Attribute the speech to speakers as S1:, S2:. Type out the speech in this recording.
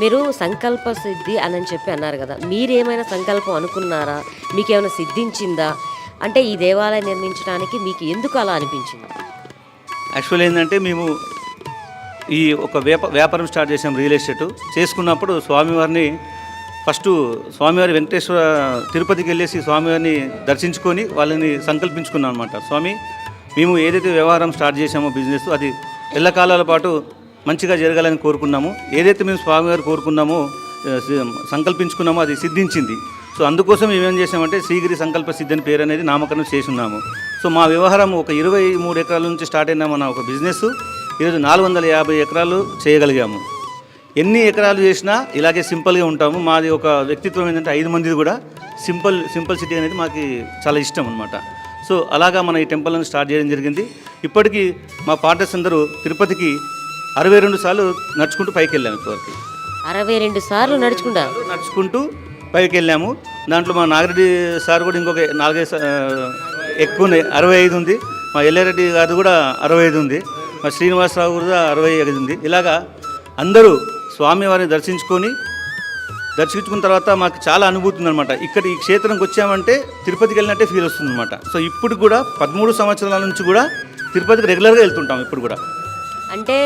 S1: మీరు సంకల్ప సిద్ధి అని చెప్పి అన్నారు కదా. మీరేమైనా సంకల్పం అనుకున్నారా? మీకేమైనా సిద్ధించిందా? అంటే ఈ దేవాలయం నిర్మించడానికి మీకు ఎందుకు అలా అనిపించింది?
S2: యాక్చువల్ ఏంటంటే మేము ఈ ఒక వ్యాప వ్యాపారం స్టార్ట్ చేసాం రియల్ ఎస్టేట్. చేసుకున్నప్పుడు స్వామివారిని ఫస్ట్ స్వామివారి వెంకటేశ్వర తిరుపతికి వెళ్ళేసి స్వామివారిని దర్శించుకొని వాళ్ళని సంకల్పించుకున్నాను అనమాట స్వామి మేము ఏదైతే వ్యవహారం స్టార్ట్ చేసామో బిజినెస్ అది ఎల్లకాలాల పాటు మంచిగా జరగాలని కోరుకున్నాము. ఏదైతే మేము స్వామివారు కోరుకున్నామో సంకల్పించుకున్నామో అది సిద్ధించింది. సో అందుకోసం మేమేం చేసామంటే శ్రీగిరి సంకల్ప సిద్ధి అని పేరు అనేది నామకరణం చేసి ఉన్నాము సో మా వ్యవహారం ఒక ఇరవై మూడు ఎకరాల నుంచి స్టార్ట్ అయిన మన ఒక బిజినెస్ ఈరోజు నాలుగు వందల యాభై ఎకరాలు చేయగలిగాము. ఎన్ని ఎకరాలు చేసినా ఇలాగే సింపుల్గా ఉంటాము. మాది ఒక వ్యక్తిత్వం ఏంటంటే ఐదు మంది కూడా. సింపుల్ సింపుల్ సిటీ అనేది మాకు చాలా ఇష్టం అనమాట సో అలాగా మన ఈ టెంపుల్ని స్టార్ట్ చేయడం జరిగింది. ఇప్పటికీ మా పార్టర్స్ అందరూ తిరుపతికి అరవై రెండు సార్లు నడుచుకుంటూ పైకి వెళ్ళాము ఇప్పటివరకు
S1: అరవై రెండు సార్లు నడుచుకుంటా?
S2: నడుచుకుంటూ పైకి వెళ్ళాము దాంట్లో మా నాగిరెడ్డి సార్ కూడా ఇంకొక నాలుగైదు ఎక్కువ ఉన్నాయి. అరవై ఐదు ఉంది. మా ఎల్లారెడ్డి గారు కూడా అరవై ఐదు ఉంది. మా శ్రీనివాసరావు కూడా అరవై ఐదు ఉంది. ఇలాగా అందరూ స్వామివారిని దర్శించుకొని దర్శించుకున్న తర్వాత మాకు చాలా అనుభూతి ఉందన్నమాట. ఇక్కడ ఈ క్షేత్రంకి వచ్చామంటే తిరుపతికి వెళ్ళినట్టే ఫీల్ వస్తుందన్నమాట. సో ఇప్పుడు కూడా పదమూడు సంవత్సరాల నుంచి కూడా తిరుపతికి రెగ్యులర్గా వెళ్తుంటాం ఇప్పుడు కూడా.
S1: అంటే